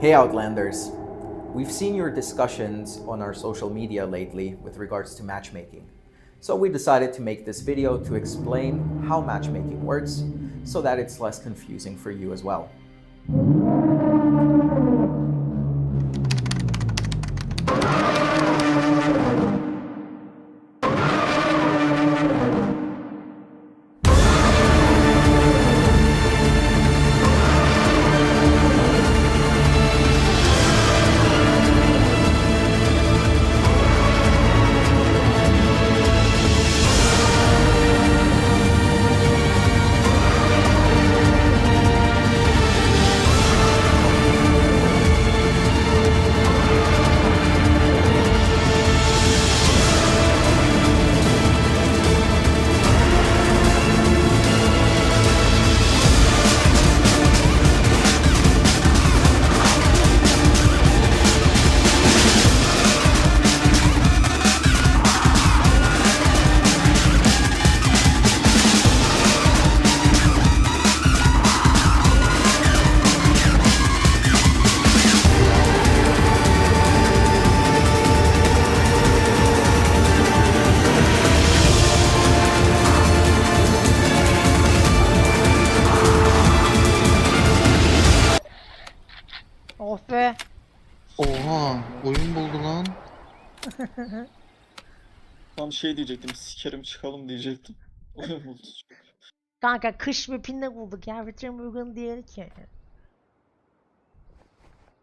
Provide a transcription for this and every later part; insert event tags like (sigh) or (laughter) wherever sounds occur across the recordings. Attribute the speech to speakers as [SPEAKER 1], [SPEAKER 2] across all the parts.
[SPEAKER 1] Hey Outlanders! We've seen your discussions on our social media lately with regards to matchmaking. So we decided to make this video to explain how matchmaking works so that it's less confusing for you as well.
[SPEAKER 2] Şey diyecektim, sikerim çıkalım diyecektim. (laughs) Oyun buldu.
[SPEAKER 3] Kanka kış ve pinne bulduk ya. Vitrin uygun değil ki.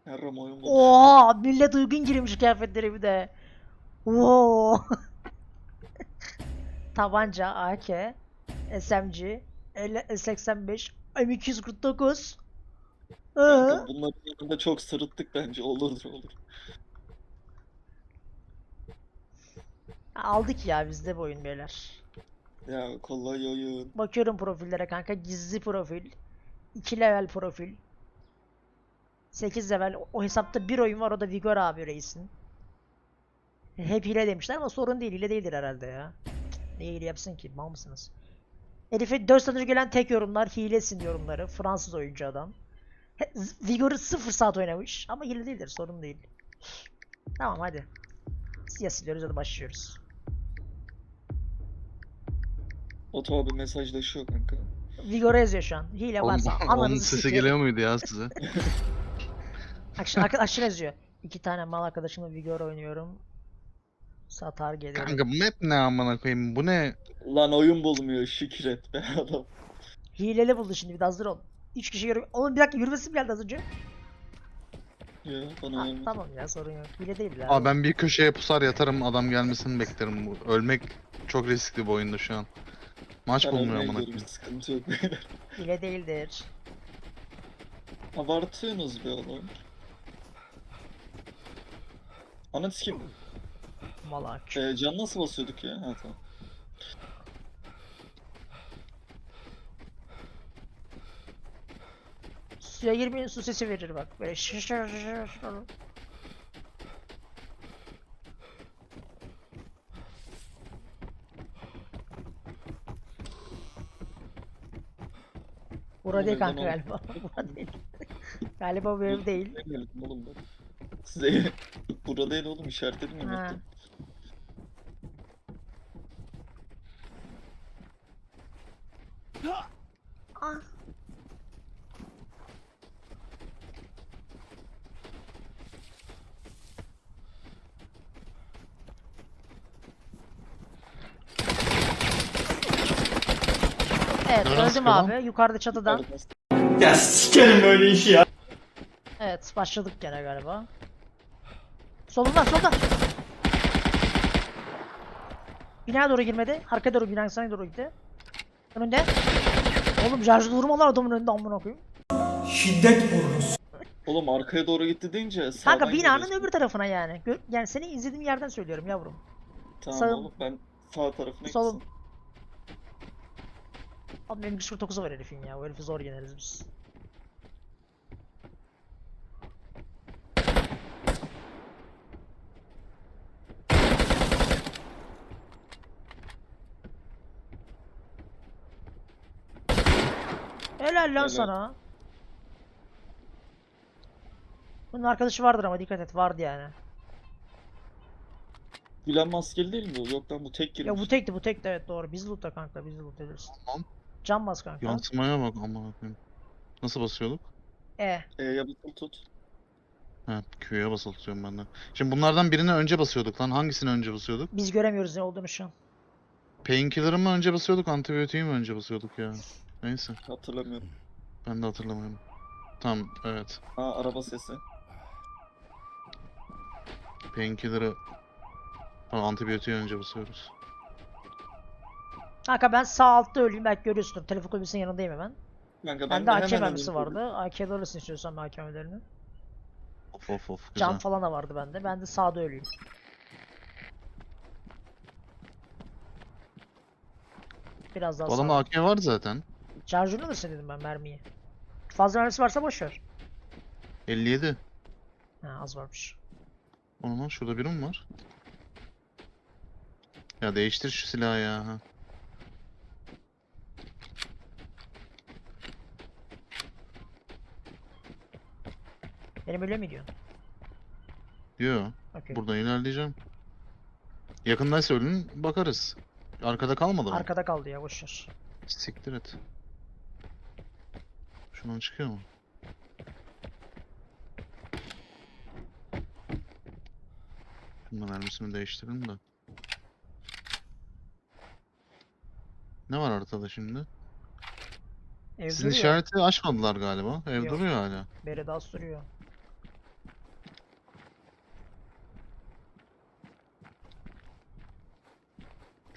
[SPEAKER 2] Yarram oyun buldu.
[SPEAKER 3] Oha millet uygun girmiş kıyafetleri bir de. Oo. (laughs) Tabanca, AK, SMG, L- 85, M249.
[SPEAKER 2] Kanka bunların yanında çok sırıttık bence. Olurdur olur.
[SPEAKER 3] Aldık ya bizde bu oyun beyler.
[SPEAKER 2] Ya kolay oyun.
[SPEAKER 3] Bakıyorum profillere kanka. Gizli profil. 2 level profil. 8 level. O hesapta bir oyun var o da Vigor abi reisin. Hep hile demişler ama sorun değil. Hile değildir herhalde ya. Ne hile yapsın ki? Mal mısınız? Herife 4 saat önce gelen tek yorumlar hilesin yorumları. Fransız oyuncu adam. Vigor'u 0 saat oynamış ama hile değildir. Sorun değil. Tamam hadi. Siyah siliyoruz hadi başlıyoruz.
[SPEAKER 2] Oto abi mesajlaşıyor kanka.
[SPEAKER 3] Vigor'a yazıyor şu an. Hile
[SPEAKER 4] Oğlum,
[SPEAKER 3] varsa (laughs)
[SPEAKER 4] onun
[SPEAKER 3] ananızı
[SPEAKER 4] sesi
[SPEAKER 3] sikeyim.
[SPEAKER 4] geliyor muydu ya size?
[SPEAKER 3] Aşağı, arka- aşağı yazıyor. İki tane mal arkadaşımla Vigor oynuyorum. Satar gelirim.
[SPEAKER 4] Kanka bu map ne amına koyayım? Bu ne?
[SPEAKER 2] Lan oyun bulmuyor şükür et be adam.
[SPEAKER 3] Hileli buldu şimdi bir de hazır ol. Üç kişi yürü... Oğlum bir dakika yürümesi mi geldi az önce?
[SPEAKER 2] Ya bana
[SPEAKER 3] Ha, tamam ya sorun yok. Hile değil ya.
[SPEAKER 4] Aa ben bir köşeye pusar yatarım adam gelmesini beklerim. Bu- Ölmek çok riskli bu oyunda şu an. Maç
[SPEAKER 2] Ben
[SPEAKER 4] bulmuyor amına koyayım.
[SPEAKER 2] sıkıntı yok. (laughs)
[SPEAKER 3] Hile değildir.
[SPEAKER 2] Abartıyorsunuz be oğlum. Ana sikim.
[SPEAKER 3] Malak.
[SPEAKER 2] Ee, can nasıl basıyorduk ya? Ha tamam.
[SPEAKER 3] Suya girmeyin su sesi verir bak. Böyle şır şır şır şır. Bura değil kanka galiba. Bura değil. galiba bu ev değil.
[SPEAKER 2] Demeyelim oğlum ben. Size (laughs) burada değil oğlum işaretledim ya
[SPEAKER 4] Lan?
[SPEAKER 3] abi. Yukarıda çatıdan.
[SPEAKER 5] Ya sikerim böyle işi ya.
[SPEAKER 3] Evet başladık gene galiba. Solunda solda. Binaya doğru girmedi. Arkaya doğru binanın sana doğru gitti. Önünde. Oğlum şarjlı vurmalar adamın önünde amına koyayım.
[SPEAKER 5] Şiddet vururuz.
[SPEAKER 2] Oğlum arkaya doğru gitti deyince sağdan
[SPEAKER 3] Kanka binanın
[SPEAKER 2] geliyorsun.
[SPEAKER 3] öbür tarafına yani. Gö- yani seni izlediğim yerden söylüyorum yavrum.
[SPEAKER 2] Tamam
[SPEAKER 3] sağ-
[SPEAKER 2] oğlum ben sağ tarafına
[SPEAKER 3] Solun.
[SPEAKER 2] gitsin.
[SPEAKER 3] Abi benim 49'u var herifin ya. O herifi zor yeneriz biz. Helal lan
[SPEAKER 2] Helal.
[SPEAKER 3] sana. Bunun arkadaşı vardır ama dikkat et vardı yani.
[SPEAKER 2] Gülen maskeli değil mi bu? Yok lan bu tek girmiş.
[SPEAKER 3] Ya bu tekti bu tekti evet doğru. Biz lootla kanka biz loot ederiz.
[SPEAKER 4] Tamam.
[SPEAKER 3] Can bas kanka.
[SPEAKER 4] Yansımaya bak aman koyayım. Nasıl basıyorduk?
[SPEAKER 3] E.
[SPEAKER 2] E'ye basılı tut.
[SPEAKER 4] Ha, Q'ya basılı tutuyorum ben de. Şimdi bunlardan birine önce basıyorduk lan. Hangisini önce basıyorduk?
[SPEAKER 3] Biz göremiyoruz ne olduğunu şu an.
[SPEAKER 4] Painkiller'ı mı önce basıyorduk, antibiyotiği mi önce basıyorduk ya? Neyse,
[SPEAKER 2] Hatırlamıyorum.
[SPEAKER 4] ben de hatırlamıyorum. Tamam, evet.
[SPEAKER 2] Ha araba sesi.
[SPEAKER 4] Painkiller'ı... Antibiyotiği önce basıyoruz.
[SPEAKER 3] Kanka ben sağ altta öleyim belki görüyorsundur. Telefon kulübesinin yanındayım hemen.
[SPEAKER 2] Kanka ben
[SPEAKER 3] Bende
[SPEAKER 2] de
[SPEAKER 3] AK
[SPEAKER 2] hemen
[SPEAKER 3] mermisi vardı. AK'de alırsın istiyorsan ben AK mermilerini.
[SPEAKER 4] Of of of, güzel.
[SPEAKER 3] Can falan da vardı bende. Ben de sağda öleyim. Biraz daha
[SPEAKER 4] adamda. AK var zaten.
[SPEAKER 3] Şarjörünü alırsın dedim ben mermiyi. Fazla mermisi varsa boş ver.
[SPEAKER 4] 57.
[SPEAKER 3] Ha az varmış.
[SPEAKER 4] Onun şurada biri mi var? Ya değiştir şu silahı ya. Ha.
[SPEAKER 3] Benim öyle mi diyorsun?
[SPEAKER 4] Yo,
[SPEAKER 3] Okey.
[SPEAKER 4] buradan ilerleyeceğim. Yakındaysa ölün bakarız. Arkada kalmadı mı?
[SPEAKER 3] Arkada kaldı ya boş ver.
[SPEAKER 4] Siktir et. Şundan çıkıyor mu? Bunun mermisini değiştirin de. Ne var haritada şimdi?
[SPEAKER 3] Ev
[SPEAKER 4] Sizin
[SPEAKER 3] duruyor.
[SPEAKER 4] işareti açmadılar galiba. Ev
[SPEAKER 3] Yok.
[SPEAKER 4] duruyor hala.
[SPEAKER 3] Beri daha duruyor.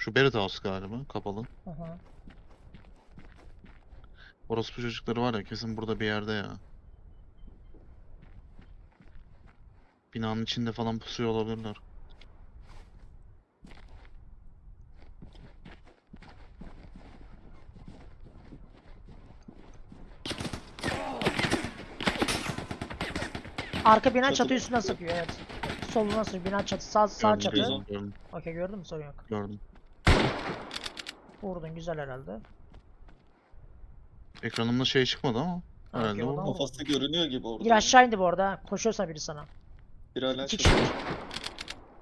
[SPEAKER 4] Şu Barrett House galiba kapalı.
[SPEAKER 3] Hı.
[SPEAKER 4] Orospu çocukları var ya kesin burada bir yerde ya. Binanın içinde falan pusuyor olabilirler.
[SPEAKER 3] Arka bina
[SPEAKER 2] Çatı-
[SPEAKER 3] üstünden sıkıyor evet. Soluna sıkıyor. Bina çatı sağ sağ çatı. Okey gördün mü sorun yok.
[SPEAKER 4] gördüm.
[SPEAKER 3] Vurdun güzel herhalde.
[SPEAKER 4] Ekranımda şey çıkmadı ama.
[SPEAKER 3] Ha,
[SPEAKER 4] Herhalde
[SPEAKER 3] oradan-
[SPEAKER 2] Kafası görünüyor gibi orada.
[SPEAKER 3] Bir aşağı indi bu arada. Koşuyorsa biri sana.
[SPEAKER 2] Bir hala
[SPEAKER 3] İki kişi.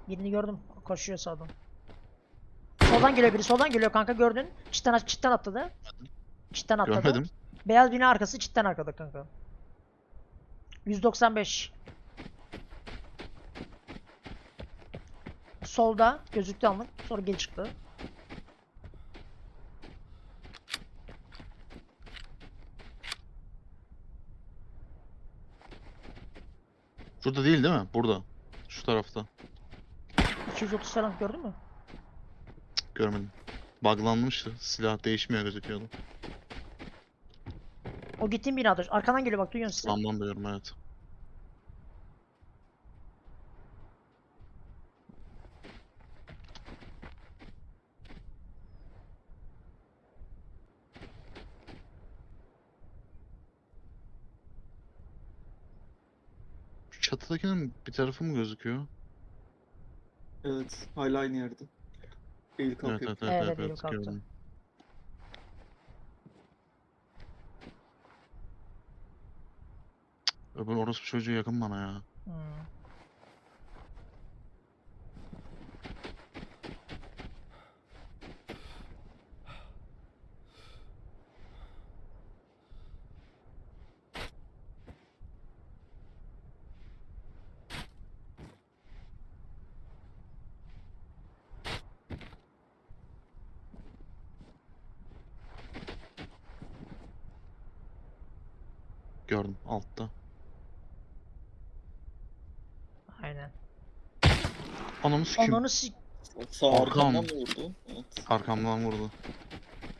[SPEAKER 3] Birini gördüm. Koşuyor sağdan. Soldan geliyor biri. Soldan geliyor kanka gördün. Çitten çitten atladı. Çitten atladı.
[SPEAKER 4] Görmedim.
[SPEAKER 3] Beyaz bina arkası çitten arkada kanka. 195. Solda gözüktü anlık. Sonra geri çıktı.
[SPEAKER 4] Şurada değil değil mi? Burada. Şu tarafta.
[SPEAKER 3] 230 falan gördün mü?
[SPEAKER 4] Görmedim. Buglanmıştı. Silah değişmiyor gözüküyordu.
[SPEAKER 3] O gittiğin binada. Arkadan geliyor bak duyuyorsun sizi.
[SPEAKER 4] Duyuyorum evet. Şu çatıdakinin bir tarafı mı gözüküyor?
[SPEAKER 2] Evet. Hala aynı yerde. Eğil
[SPEAKER 4] Evet
[SPEAKER 2] kalkıyor.
[SPEAKER 4] evet evet,
[SPEAKER 3] Evet,
[SPEAKER 4] evet,
[SPEAKER 3] elim
[SPEAKER 4] evet,
[SPEAKER 3] kalktı.
[SPEAKER 4] gördüm. Öbür orospu çocuğu yakın bana ya.
[SPEAKER 3] Hmm.
[SPEAKER 4] Gördüm altta.
[SPEAKER 3] Aynen.
[SPEAKER 4] Anamı sikeyim.
[SPEAKER 3] Onları si...
[SPEAKER 2] Sağ
[SPEAKER 4] Arkam.
[SPEAKER 2] arkamdan vurdu? Evet.
[SPEAKER 4] Arkamdan vurdu.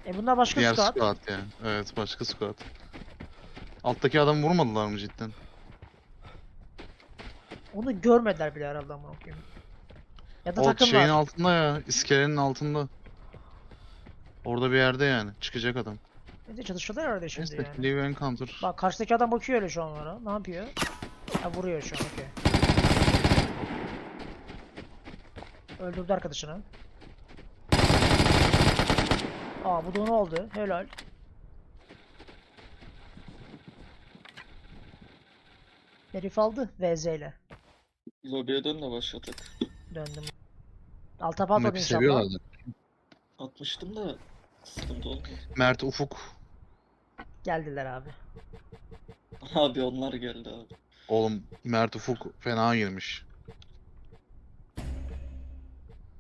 [SPEAKER 3] E bunlar başka
[SPEAKER 4] Diğer
[SPEAKER 3] squad.
[SPEAKER 4] squad ya. Evet başka squad. Alttaki adamı vurmadılar mı cidden?
[SPEAKER 3] Onu görmediler bile herhalde amına koyayım. Ya da
[SPEAKER 4] O
[SPEAKER 3] takım
[SPEAKER 4] şeyin altında ya. iskelenin altında. Orada bir yerde yani. Çıkacak adam.
[SPEAKER 3] Ne de çatışıyorlar herhalde şimdi
[SPEAKER 4] Neyse
[SPEAKER 3] yani.
[SPEAKER 4] leave encounter.
[SPEAKER 3] Bak karşıdaki adam bakıyor öyle şu an onlara. Ne yapıyor? Ha vuruyor şu an okey. Öldürdü arkadaşını. Aa bu da onu aldı. Helal. Herif aldı VZ ile.
[SPEAKER 2] Lobiye dön de başladık.
[SPEAKER 3] Döndüm. Alta patladı
[SPEAKER 4] Map'i
[SPEAKER 3] inşallah.
[SPEAKER 4] seviyorlardı.
[SPEAKER 2] Atmıştım da sıkıntı olmadı.
[SPEAKER 4] Mert, Ufuk.
[SPEAKER 3] Geldiler abi.
[SPEAKER 2] Abi onlar geldi abi.
[SPEAKER 4] Oğlum Mert Ufuk fena girmiş.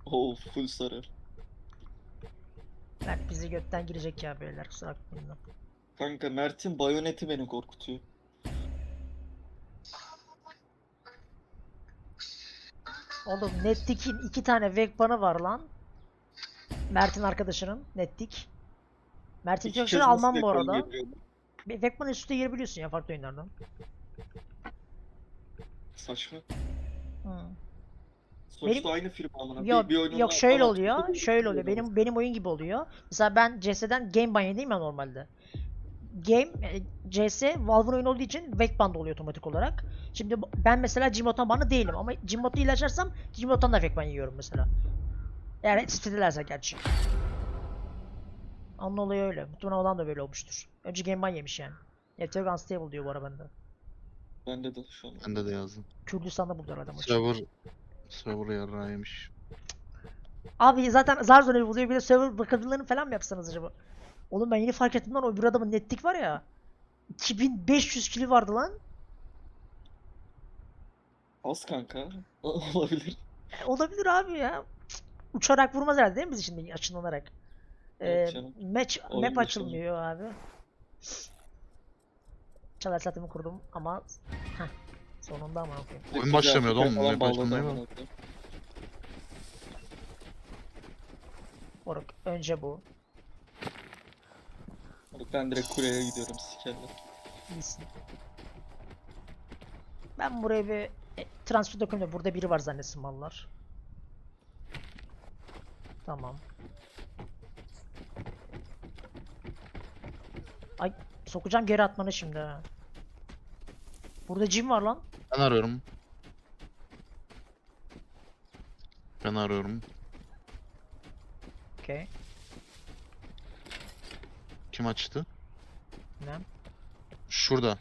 [SPEAKER 2] Oo full sarı.
[SPEAKER 3] Mert bizi götten girecek ya beyler kusura bakmayın.
[SPEAKER 2] Kanka Mert'in bayoneti beni korkutuyor.
[SPEAKER 3] Oğlum Nettik'in iki tane Vegban'ı var lan. Mert'in arkadaşının Nettik. Mert'in
[SPEAKER 2] İki
[SPEAKER 3] arkadaşını
[SPEAKER 2] kez nasıl
[SPEAKER 3] almam bu
[SPEAKER 2] ekran
[SPEAKER 3] arada.
[SPEAKER 2] geliyor?
[SPEAKER 3] Ve- Vegban'ın üstüne girebiliyorsun ya farklı oyunlardan.
[SPEAKER 2] Saçma.
[SPEAKER 3] Hı.
[SPEAKER 2] Sonuçta aynı firma amına. Bir-
[SPEAKER 3] Yok
[SPEAKER 2] bir oyunun
[SPEAKER 3] yok şöyle oluyor. Şöyle oluyor.
[SPEAKER 2] bir
[SPEAKER 3] Benim benim oyun gibi oluyor. Mesela ben CS'den Game Ban yediyim ya normalde. Game e, CS Valve'ın oyunu olduğu için Vegban'da oluyor otomatik olarak. Şimdi ben mesela Gmod'dan banı değilim ama Gmod'u ile açarsam Gmod'dan da Vegban yiyorum mesela. Eğer istedilerse gerçi. Onun olayı öyle. Muhtemelen olan da böyle olmuştur. Önce Game Ban yemiş yani. Network Unstable diyor bu ara bende.
[SPEAKER 2] Bende de şu an.
[SPEAKER 4] Bende de yazdım.
[SPEAKER 3] Kürdistan'da buldular adamı.
[SPEAKER 4] Server Server yarrağı yemiş.
[SPEAKER 3] Abi zaten zar zor ev buluyor bir de server bakımlarını falan mı yapsanız acaba? Oğlum ben yeni fark ettim lan o bir adamın netlik var ya. 2500 kili vardı lan.
[SPEAKER 2] Az kanka. (laughs) Olabilir.
[SPEAKER 3] E, olabilir abi ya. Uçarak vurmaz herhalde değil mi bizi şimdi açınlanarak?
[SPEAKER 2] Evet
[SPEAKER 3] Ee,
[SPEAKER 2] canım.
[SPEAKER 3] match,
[SPEAKER 2] Oyun
[SPEAKER 3] map açılmıyor abi. Çalar saatimi kurdum ama Heh, sonunda ama okuyayım.
[SPEAKER 4] Oyun
[SPEAKER 2] fikir
[SPEAKER 4] oğlum,
[SPEAKER 2] bağladı
[SPEAKER 4] başlamıyor.
[SPEAKER 3] Moruk önce bu.
[SPEAKER 2] Moruk, Ben direkt kuleye gidiyorum sikerler.
[SPEAKER 3] İyisin. Ben buraya bir e, transfer dokümanı burada biri var zannetsin mallar. Tamam. Ay sokacağım geri atmanı şimdi ha. Burada cim var lan.
[SPEAKER 4] Ben arıyorum. Ben arıyorum.
[SPEAKER 3] Okey.
[SPEAKER 4] Kim açtı?
[SPEAKER 3] Ne?
[SPEAKER 4] Şurada.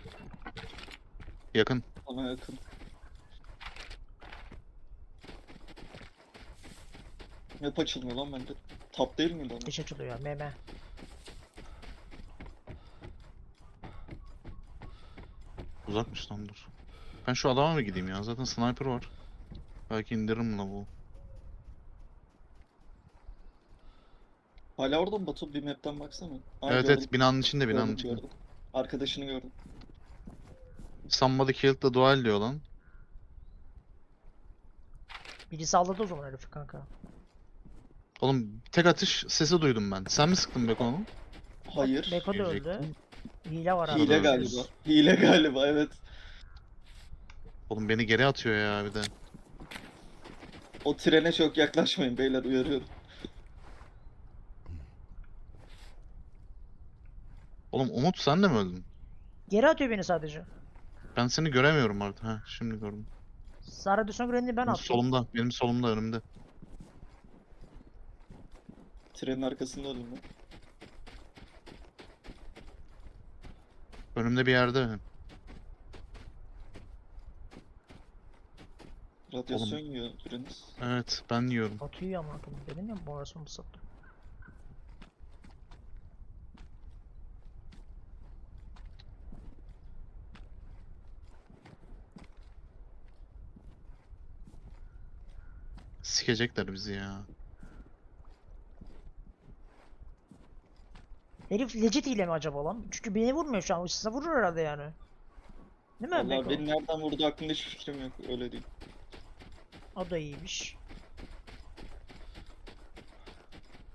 [SPEAKER 4] Yakın.
[SPEAKER 2] Bana yakın. Map açılmıyor lan bende. Tap değil miydi ona?
[SPEAKER 3] Dış açılıyor. Meme.
[SPEAKER 4] Uzakmış lan dur. Ben şu adama mı gideyim ya? Zaten sniper var. Belki indiririm la bu.
[SPEAKER 2] Hala orada mı Batu? Bir map'ten baksana. Aa,
[SPEAKER 4] evet
[SPEAKER 2] gördüm,
[SPEAKER 4] evet binanın içinde binanın
[SPEAKER 2] gördüm,
[SPEAKER 4] içinde.
[SPEAKER 2] gördüm. Arkadaşını gördüm.
[SPEAKER 4] Somebody killed the duel diyor lan.
[SPEAKER 3] Birisi avladı o zaman herifi kanka.
[SPEAKER 4] Oğlum tek atış sesi duydum ben. Sen mi sıktın Beko onu?
[SPEAKER 2] Hayır.
[SPEAKER 3] Beko da öldü. Hile var abi.
[SPEAKER 2] Hile galiba. Hile galiba evet.
[SPEAKER 4] Oğlum beni geri atıyor ya bir de.
[SPEAKER 2] O trene çok yaklaşmayın beyler uyarıyorum.
[SPEAKER 4] Oğlum Umut sen de mi öldün?
[SPEAKER 3] Geri atıyor beni sadece.
[SPEAKER 4] Ben seni göremiyorum artık. Ha şimdi gördüm.
[SPEAKER 3] Sarı düşman grenini ben
[SPEAKER 4] Benim
[SPEAKER 3] attım.
[SPEAKER 4] solumda. Benim solumda önümde.
[SPEAKER 2] Trenin arkasında öldüm ben.
[SPEAKER 4] Önümde bir yerde.
[SPEAKER 2] Radyasyon yiyor biriniz.
[SPEAKER 4] Evet ben yiyorum.
[SPEAKER 3] Atıyor ama akıllı. Dedim ya bu arasını sattı.
[SPEAKER 4] Sikecekler bizi ya.
[SPEAKER 3] Herif legit hile mi acaba lan? Çünkü beni vurmuyor şu an. Size vurur herhalde yani. Değil mi
[SPEAKER 2] Vallahi
[SPEAKER 3] Beko?
[SPEAKER 2] beni nereden vurdu hakkında hiçbir fikrim yok. Öyle değil.
[SPEAKER 3] O da iyiymiş.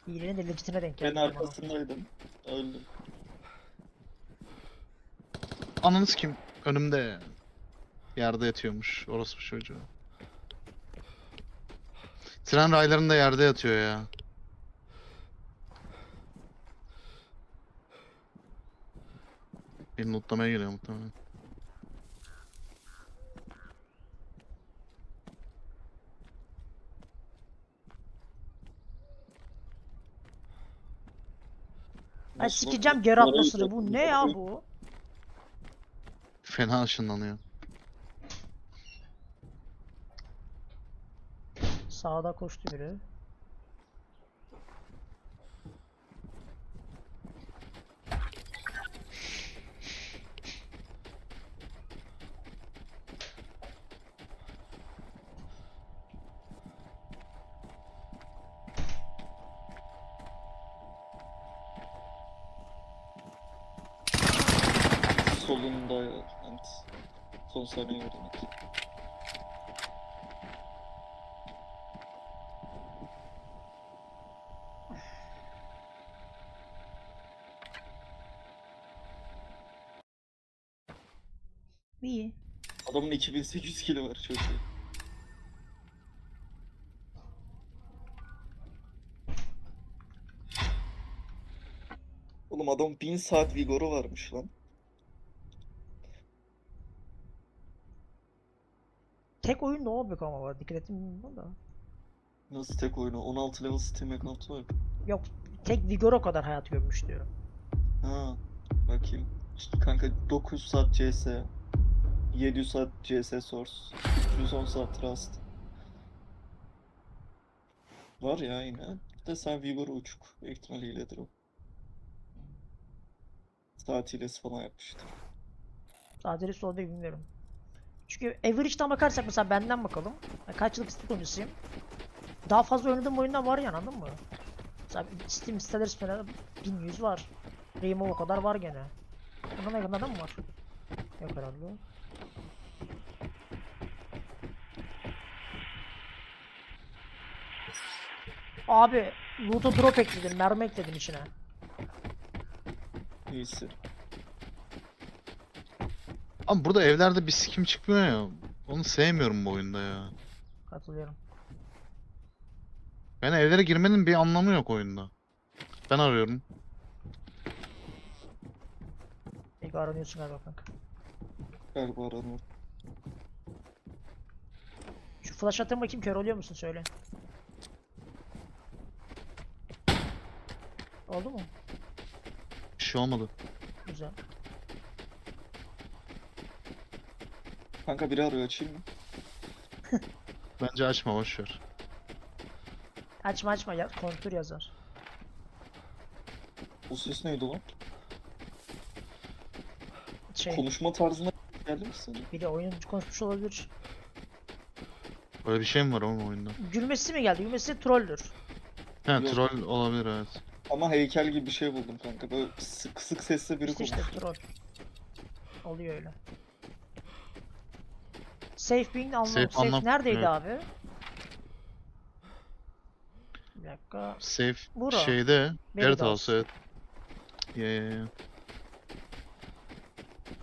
[SPEAKER 3] Hilenin de legitine denk
[SPEAKER 2] Ben arkasındaydım. Öldüm.
[SPEAKER 4] Ananı kim? Önümde. Yerde yatıyormuş. Orası bu çocuğu. Tren raylarında yerde yatıyor ya. Beni lootlamaya geliyor muhtemelen.
[SPEAKER 2] Ben
[SPEAKER 3] sikeceğim geri atmasını. Bu ne ya bu?
[SPEAKER 4] Fena ışınlanıyor.
[SPEAKER 3] Sağda koştu biri. İyi.
[SPEAKER 2] Adamın 2800 kilo var çok iyi. Oğlum adam 1000 saat vigoru varmış lan.
[SPEAKER 3] Tek oyun ne olacak ama var. Dikkat ettim bilmiyorum da.
[SPEAKER 2] Nasıl tek oyunu? 16 level Steam account'u var.
[SPEAKER 3] Yok tek Vigor o kadar hayat görmüş diyorum.
[SPEAKER 2] Ha, bakayım. İşte kanka 900 saat CS, 700 saat CS Source, 310 saat Rust. Var ya yine. De sen Vigor uçuk. Büyük ihtimalle hiledir o. Saat hilesi falan yapmıştır.
[SPEAKER 3] Sadece sol değil bilmiyorum. Çünkü average'dan bakarsak mesela benden bakalım. Ben kaç yıllık Steam oyuncusuyum. Daha fazla oynadığım oyunlar var ya anladın mı? Mesela Steam siteleri falan 1100 var. Rainbow o kadar var gene. Bunda ne kadar mı var? Yok herhalde. Abi loot'a drop ekledim, mermi ekledim içine.
[SPEAKER 2] İyisi.
[SPEAKER 4] Ama burada evlerde bir sikim çıkmıyor ya. Onu sevmiyorum bu oyunda ya.
[SPEAKER 3] Katılıyorum.
[SPEAKER 4] Yani evlere girmenin bir anlamı yok oyunda. Ben arıyorum.
[SPEAKER 3] İyi aranıyorsun galiba kanka.
[SPEAKER 2] Galiba aranıyor.
[SPEAKER 3] Şu flash atayım bakayım kör oluyor musun söyle. Oldu mu?
[SPEAKER 4] Bir şey olmadı.
[SPEAKER 3] Güzel.
[SPEAKER 2] Kanka biri arıyor açayım mı? (laughs)
[SPEAKER 4] Bence açma boş ver.
[SPEAKER 3] Açma açma ya kontür yazar.
[SPEAKER 2] O ses neydi lan?
[SPEAKER 3] Şey
[SPEAKER 2] Konuşma tarzına geldi mi sana?
[SPEAKER 3] biri oyun konuşmuş olabilir.
[SPEAKER 4] Öyle bir şey mi var oğlum oyunda?
[SPEAKER 3] Gülmesi mi geldi? Gülmesi trolldür.
[SPEAKER 4] He
[SPEAKER 2] Yok.
[SPEAKER 4] troll olabilir evet.
[SPEAKER 2] Ama heykel gibi bir şey buldum kanka. Böyle sık kısık sesle biri
[SPEAKER 3] İşte işte
[SPEAKER 2] konuşuyor.
[SPEAKER 3] troll. Oluyor öyle. Safe being anlam.
[SPEAKER 4] Safe
[SPEAKER 3] Safe,
[SPEAKER 4] anlam-
[SPEAKER 3] neredeydi
[SPEAKER 4] evet.
[SPEAKER 3] abi? Bir dakika.
[SPEAKER 4] Safe
[SPEAKER 3] Bura.
[SPEAKER 4] şeyde.
[SPEAKER 3] Beni
[SPEAKER 4] Garrett
[SPEAKER 3] de
[SPEAKER 4] House evet. Ya ya ya.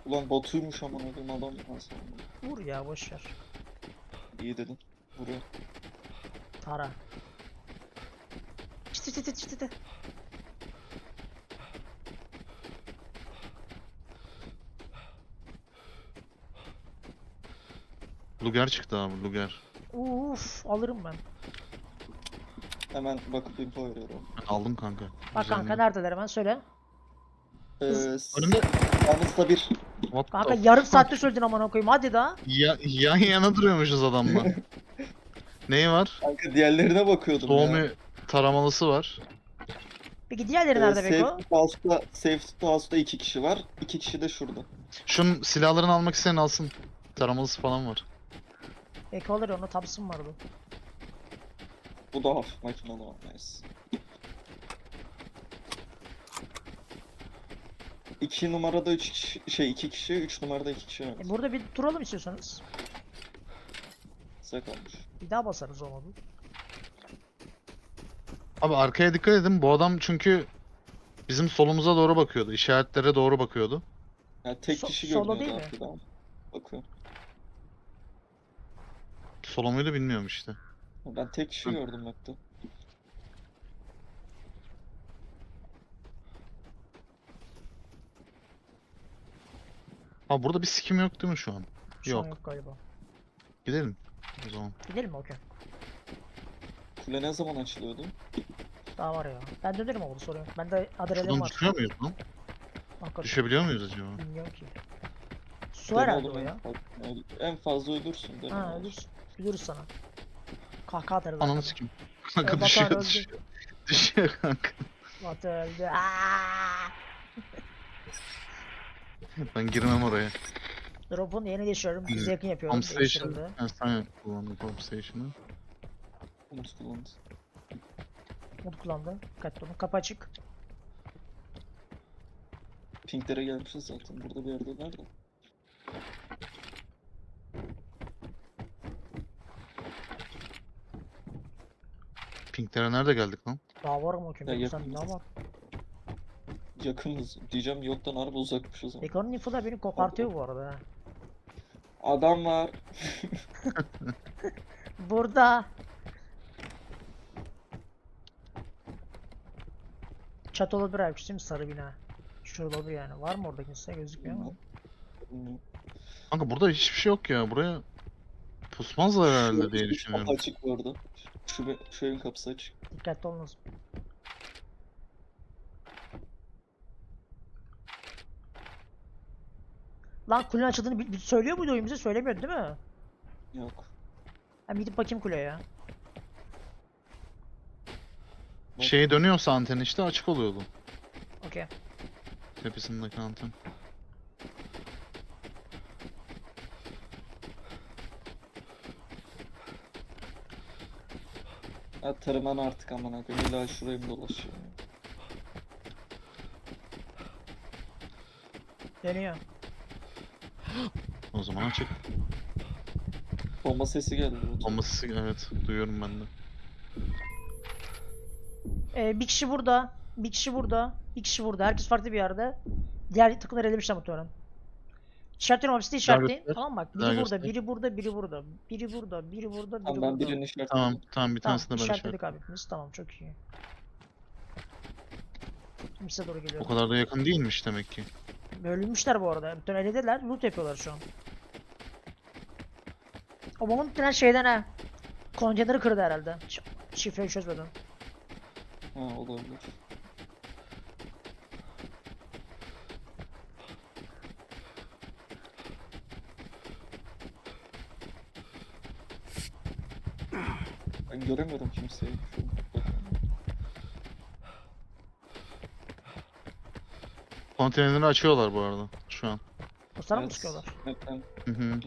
[SPEAKER 2] Ulan Batu'ymuş aman oğlum adam nasıl?
[SPEAKER 3] Vur ya boş ver.
[SPEAKER 2] İyi dedin. Buraya.
[SPEAKER 3] Tara. Çıtı çıtı çıtı çıtı.
[SPEAKER 4] Luger çıktı abi Luger.
[SPEAKER 3] Uf alırım ben.
[SPEAKER 2] Hemen bakıp info veriyorum.
[SPEAKER 4] Aldım kanka.
[SPEAKER 3] Bak
[SPEAKER 4] Güzel
[SPEAKER 3] kanka
[SPEAKER 4] mi?
[SPEAKER 3] neredeler hemen söyle.
[SPEAKER 2] Ee,
[SPEAKER 4] Önümde-
[SPEAKER 2] Yalnızda bir.
[SPEAKER 4] What
[SPEAKER 3] Kanka
[SPEAKER 4] the
[SPEAKER 3] yarım
[SPEAKER 4] fuck?
[SPEAKER 3] saatte söyledin amına koyayım hadi daha.
[SPEAKER 4] Ya, yan yana duruyormuşuz adamla. (laughs) Neyi var?
[SPEAKER 2] Kanka diğerlerine bakıyordum ya.
[SPEAKER 4] Taramalısı var.
[SPEAKER 3] Peki diğerleri
[SPEAKER 2] Ee,
[SPEAKER 3] nerede Beko?
[SPEAKER 2] Safety House'da, House'da iki kişi var. İki kişi de şurada.
[SPEAKER 4] Şunun silahlarını almak isteyen alsın. Taramalısı falan var.
[SPEAKER 3] Beko alır onu Thompson vardı.
[SPEAKER 2] Bu da hafif makinalı var. Nice. İki numarada üç kişi, şey iki kişi, üç numarada iki kişi var.
[SPEAKER 3] E burada bir duralım istiyorsanız.
[SPEAKER 2] Size kalmış.
[SPEAKER 3] Bir daha basarız olmadı.
[SPEAKER 4] Abi arkaya dikkat edin. Bu adam çünkü bizim solumuza doğru bakıyordu. İşaretlere doğru bakıyordu.
[SPEAKER 2] Ya tek
[SPEAKER 3] So-
[SPEAKER 2] kişi
[SPEAKER 3] solo
[SPEAKER 2] görünüyordu
[SPEAKER 3] değil mi?
[SPEAKER 2] arkada ama. Bakıyorum.
[SPEAKER 4] Solo muydu bilmiyorum işte.
[SPEAKER 2] Ben tek kişi
[SPEAKER 4] Hı.
[SPEAKER 2] gördüm hatta.
[SPEAKER 4] Ha burada bir sikim yok değil mi şu an?
[SPEAKER 3] Şu an
[SPEAKER 4] Yok.
[SPEAKER 3] yok galiba.
[SPEAKER 4] Gidelim. O zaman.
[SPEAKER 3] Gidelim mi okey?
[SPEAKER 2] Kule ne zaman açılıyordu?
[SPEAKER 3] Daha var ya. Ben dönerim oldu sorun yok. Bende adrenalin
[SPEAKER 4] Şuradan
[SPEAKER 3] var.
[SPEAKER 4] düşüyor muyuz lan?
[SPEAKER 3] Hakikaten.
[SPEAKER 4] Düşebiliyor muyuz acaba?
[SPEAKER 3] Bilmiyorum ki. Su
[SPEAKER 2] Deme
[SPEAKER 3] herhalde
[SPEAKER 2] oğlum
[SPEAKER 3] o
[SPEAKER 2] en
[SPEAKER 3] ya.
[SPEAKER 2] fazla- En fazla ölürsün deme
[SPEAKER 3] Ha
[SPEAKER 2] oğlum.
[SPEAKER 3] ölürüz. Ölürüz sana. Kahkaha atarız.
[SPEAKER 4] Ananı.
[SPEAKER 3] Ee,
[SPEAKER 4] Kanka
[SPEAKER 3] Batuhan
[SPEAKER 4] düşüyor
[SPEAKER 3] öldü.
[SPEAKER 4] düşüyor. Düşüyor kanka.
[SPEAKER 3] Batu öldü.
[SPEAKER 4] Ben girmem oraya.
[SPEAKER 3] Drop'un yerini değiştiriyorum. Bize yakın yapıyorum.
[SPEAKER 4] Pump Station.
[SPEAKER 3] Değiştirildi.
[SPEAKER 4] Ha, sen kullandın Pump Station'ı.
[SPEAKER 2] Umut kullandı.
[SPEAKER 3] Umut kullandı. Dikkatli olun. Kapı açık.
[SPEAKER 2] Pinklere gelmişiz zaten. Burada bir yerdeler de.
[SPEAKER 4] Pinklere nerede geldik lan?
[SPEAKER 3] Daha var mı o kömür?
[SPEAKER 2] Ya
[SPEAKER 3] Sen
[SPEAKER 2] yakın
[SPEAKER 3] daha var.
[SPEAKER 2] Yakınız. Diyeceğim yoktan harbi uzakmışız ama.
[SPEAKER 3] Eko'nun info da beni kopartıyor bu arada. ha.
[SPEAKER 2] Adam var.
[SPEAKER 3] Burada. Çat olabilir abi. Değil mi sarı bina? Şurada olabilir yani. Var mı orada kimse gözükmüyor.
[SPEAKER 2] Bilmiyorum.
[SPEAKER 4] Kanka burada hiçbir şey yok ya. Buraya pusmazlar herhalde diye düşünüyorum.
[SPEAKER 2] Kapı açık bu arada. Şu, şu evin kapısı açık.
[SPEAKER 3] Dikkatli olunuz. Lan kulenin açıldığını söylüyor muydu oyun bize? Söylemiyordu değil mi?
[SPEAKER 2] Yok.
[SPEAKER 3] Ben gidip bakayım kuleye ya.
[SPEAKER 4] Şeye dönüyorsa anten işte açık oluyordu.
[SPEAKER 3] Okey.
[SPEAKER 4] Tepesindeki anten.
[SPEAKER 2] Ha tırman artık amına koyayım. İlla şuraya mı dolaşıyor? ya?
[SPEAKER 3] Dönüyor.
[SPEAKER 4] O zaman açık.
[SPEAKER 2] Bomba sesi geldi. burada.
[SPEAKER 4] Bombası evet duyuyorum ben de.
[SPEAKER 3] Ee, bir kişi burada. Bir kişi burada. Bir kişi burada. Herkes farklı bir yerde. Diğer takımları elemişler muhtemelen. İşaretliyorum hapiste işaretleyin.
[SPEAKER 4] göster.
[SPEAKER 3] Tamam bak.
[SPEAKER 4] Bir daha
[SPEAKER 3] Biri burada,
[SPEAKER 4] göster.
[SPEAKER 3] biri burada, biri burada. Biri burada, biri burada, biri
[SPEAKER 2] Tamam ben
[SPEAKER 3] burada.
[SPEAKER 2] birini işaretledim.
[SPEAKER 4] Tamam tamam bir
[SPEAKER 3] Tamam,
[SPEAKER 4] tanesini ben
[SPEAKER 3] işaretledik
[SPEAKER 4] işaretledim.
[SPEAKER 3] abi hepimiz. Tamam çok iyi. Size doğru
[SPEAKER 4] O
[SPEAKER 3] geliyorum.
[SPEAKER 4] kadar da yakın değilmiş demek ki.
[SPEAKER 3] Bölünmüşler bu arada. Bütün eledeler. Loot yapıyorlar şu an. O bomba muhtemelen şeyden ha. Konteyneri kırdı herhalde. Ş- Şifreyi çözmeden.
[SPEAKER 2] Ha olabilir. Ben göremiyorum kimseyi.
[SPEAKER 4] Konteynerleri açıyorlar bu arada şu an.
[SPEAKER 3] Dostlar mı
[SPEAKER 2] Evet,
[SPEAKER 3] çıkıyorlar?
[SPEAKER 2] Map'ten,
[SPEAKER 4] Hı hı.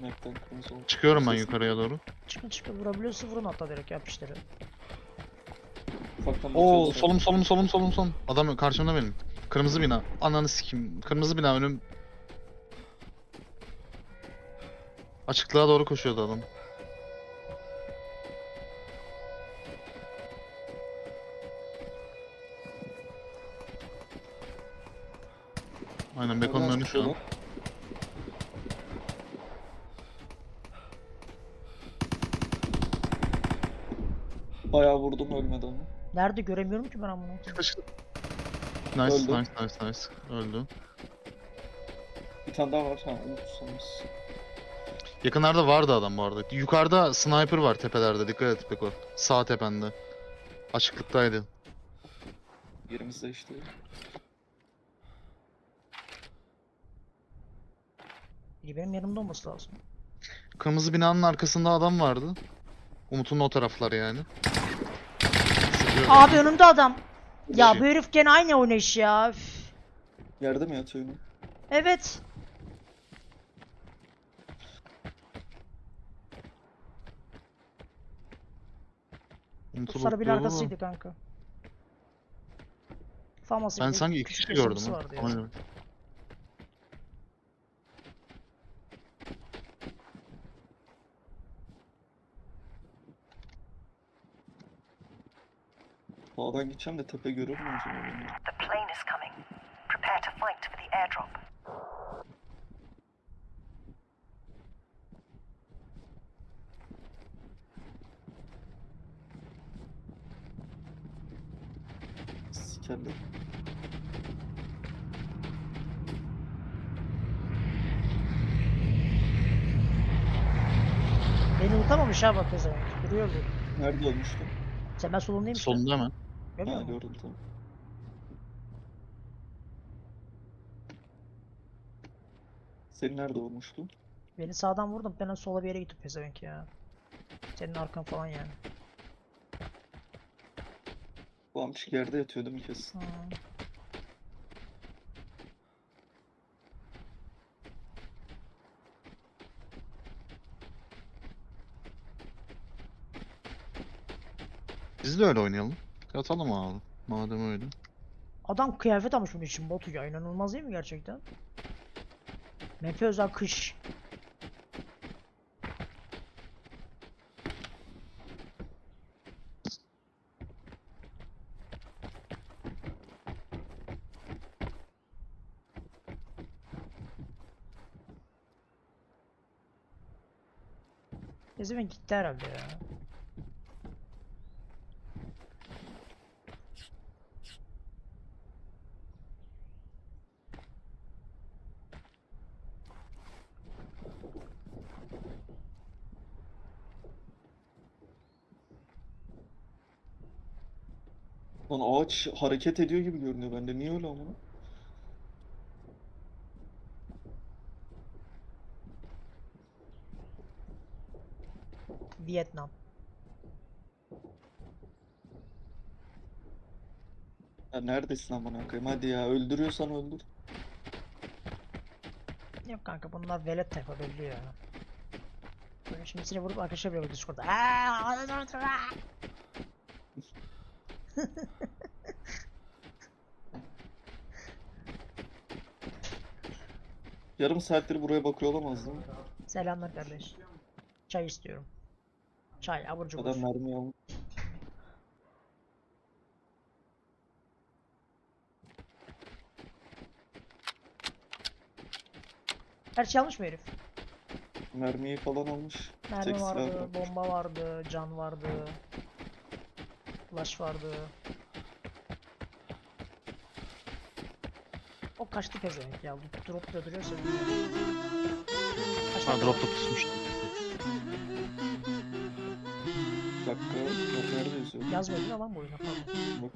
[SPEAKER 2] map'ten kırmızı oldu.
[SPEAKER 4] Çıkıyorum ben yukarıya doğru.
[SPEAKER 3] Çıkın çıkın vurabiliyorsa vurun hatta direkt yap işleri.
[SPEAKER 2] Ufaktan
[SPEAKER 4] Oo
[SPEAKER 2] bakıyorlar.
[SPEAKER 4] solum solum solum solum solum. Adam karşımda benim. Kırmızı bina. Ananı sikeyim. Kırmızı bina önüm. Açıklığa doğru koşuyordu adam. Aynen Beko'nun önü şu an.
[SPEAKER 2] Bayağı vurdum ölmedi ama.
[SPEAKER 3] Nerede göremiyorum ki ben amına.
[SPEAKER 4] Çık, Nice
[SPEAKER 2] Öldü.
[SPEAKER 4] nice nice nice. Öldü.
[SPEAKER 2] Bir tane daha var. Ha unutsanız.
[SPEAKER 4] Yakınlarda vardı adam bu arada. Yukarıda sniper var tepelerde. Dikkat et Beko. Sağ tepende. Açıklıktaydı.
[SPEAKER 2] Yerimizde işte.
[SPEAKER 3] Biri benim yanımda olması lazım.
[SPEAKER 4] Kırmızı binanın arkasında adam vardı. Umut'un o taraflar yani.
[SPEAKER 3] Abi önümde adam. Ya bu herif gene aynı oynayış ya. Üf.
[SPEAKER 2] Yerde mi yatıyor yine?
[SPEAKER 3] Evet. Sarı bir arkasıydı kanka. Faması
[SPEAKER 4] Ben sanki iki
[SPEAKER 3] küçük
[SPEAKER 4] kişi
[SPEAKER 3] bir
[SPEAKER 4] gördüm.
[SPEAKER 3] vardı ya.
[SPEAKER 2] Dağdan gideceğim de tepe görür mü acaba? beni?
[SPEAKER 6] The plane is coming. Prepare to fight for the airdrop.
[SPEAKER 2] Sikerler.
[SPEAKER 3] Beni unutamamış ha bak pezevenk. Duruyor bu.
[SPEAKER 2] Nerede ölmüştüm?
[SPEAKER 3] Sen ben solundayım.
[SPEAKER 4] Solunda hemen.
[SPEAKER 3] Görmüyor
[SPEAKER 2] Ha
[SPEAKER 3] musun?
[SPEAKER 2] gördüm tamam. Seni nerede olmuştu?
[SPEAKER 3] Beni sağdan vurdum. Ben sola bir yere gittim pezevenk ya. Senin arkan falan yani.
[SPEAKER 2] Bu amçık yerde yatıyor değil mi kesin?
[SPEAKER 3] Hmm.
[SPEAKER 4] Biz de öyle oynayalım. Yatalım abi. Madem öyle.
[SPEAKER 3] Adam kıyafet almış bunun için botu ya. inanılmaz değil mi gerçekten? Mepe özel kış. Ezimen gitti herhalde ya.
[SPEAKER 2] Ağaç hareket ediyor gibi görünüyor bende. Niye öyle ama?
[SPEAKER 3] Vietnam.
[SPEAKER 2] Ya neredesin amına koyayım? Hadi ya öldürüyorsan öldür.
[SPEAKER 3] Yok kanka bunlar velet tayfa belli ya. Böyle şimdi seni vurup arkadaşlar bile Discord'da. Aaaa! (laughs)
[SPEAKER 2] Yarım saattir buraya bakıyor olamaz değil mi?
[SPEAKER 3] Selamlar kardeş. Çay istiyorum. Çay abur cubur.
[SPEAKER 2] Adam mermi almış.
[SPEAKER 3] Her şey almış mı herif?
[SPEAKER 2] Mermiyi falan almış.
[SPEAKER 3] Mermi
[SPEAKER 2] Tek
[SPEAKER 3] vardı, bomba vardı, can vardı. Flash vardı. O kaçtı pezevenk ya. Bu drop da duruyorsa bilmiyorum. Kaç
[SPEAKER 4] Ha dropta pusmuş.
[SPEAKER 2] Dakika. Yok nerede yazıyor?
[SPEAKER 3] Yazmıyor lan bu oyuna pardon.
[SPEAKER 2] Yok.